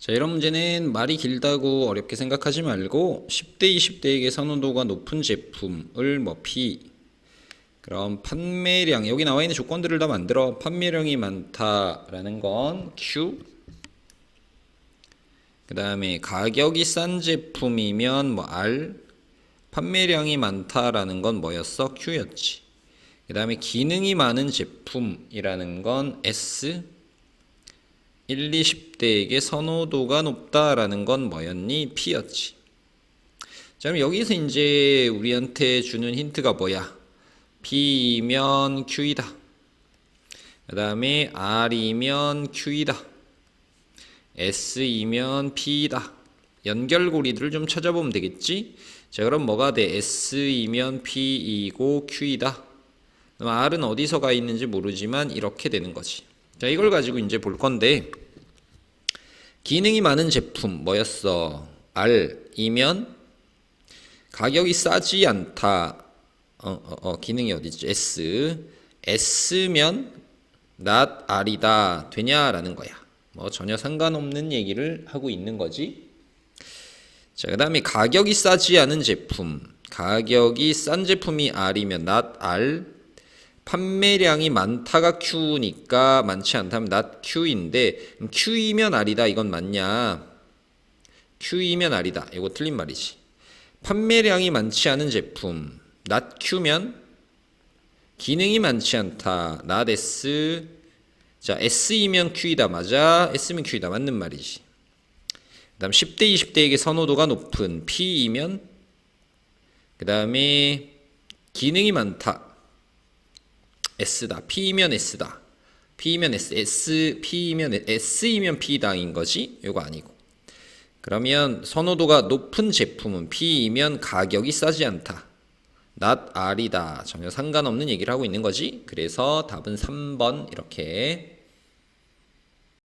자, 이런 문제는 말이 길다고 어렵게 생각하지 말고 10대, 20대에게 선호도가 높은 제품을 뭐 P. 그럼 판매량 여기 나와 있는 조건들을 다 만들어. 판매량이 많다라는 건 Q. 그 다음에 가격이 싼 제품이면 뭐 R. 판매량이 많다라는 건 뭐였어? Q였지. 그 다음에 기능이 많은 제품이라는 건 S 1, 20대에게 선호도가 높다라는 건 뭐였니? P였지. 자, 그럼 여기서 이제 우리한테 주는 힌트가 뭐야? P이면 Q이다. 그 다음에 R이면 Q이다. S이면 P이다. 연결고리들을 좀 찾아보면 되겠지? 자, 그럼 뭐가 돼? S이면 P이고 Q이다. 그럼 R은 어디서 가 있는지 모르지만 이렇게 되는 거지. 자, 이걸 가지고 이제 볼 건데, 기능이 많은 제품 뭐였어? R이면 가격이 싸지 않다. 어, 어, 어, 기능이 어디지? S. S면 not R이다. 되냐라는 거야. 뭐 전혀 상관없는 얘기를 하고 있는 거지. 자, 그 다음에 가격이 싸지 않은 제품. 가격이 싼 제품이 R이면 not R. 판매량이 많다가 Q니까 많지 않다면 not Q인데 Q이면 R이다. 이건 맞냐? Q이면 R이다. 이거 틀린 말이지. 판매량이 많지 않은 제품 not Q면 기능이 많지 않다. not S. 자 S이면 Q이다. 맞아? S면 Q이다. 맞는 말이지. 그 다음 10대 20대에게 선호도가 높은 P이면 그 다음에 기능이 많다 S다. P이면 S다. P이면 S, S, P이면 S이면 P당인 거지? 이거 아니고. 그러면 선호도가 높은 제품은 P이면 가격이 싸지 않다. not R이다. 전혀 상관없는 얘기를 하고 있는 거지. 그래서 답은 3번 이렇게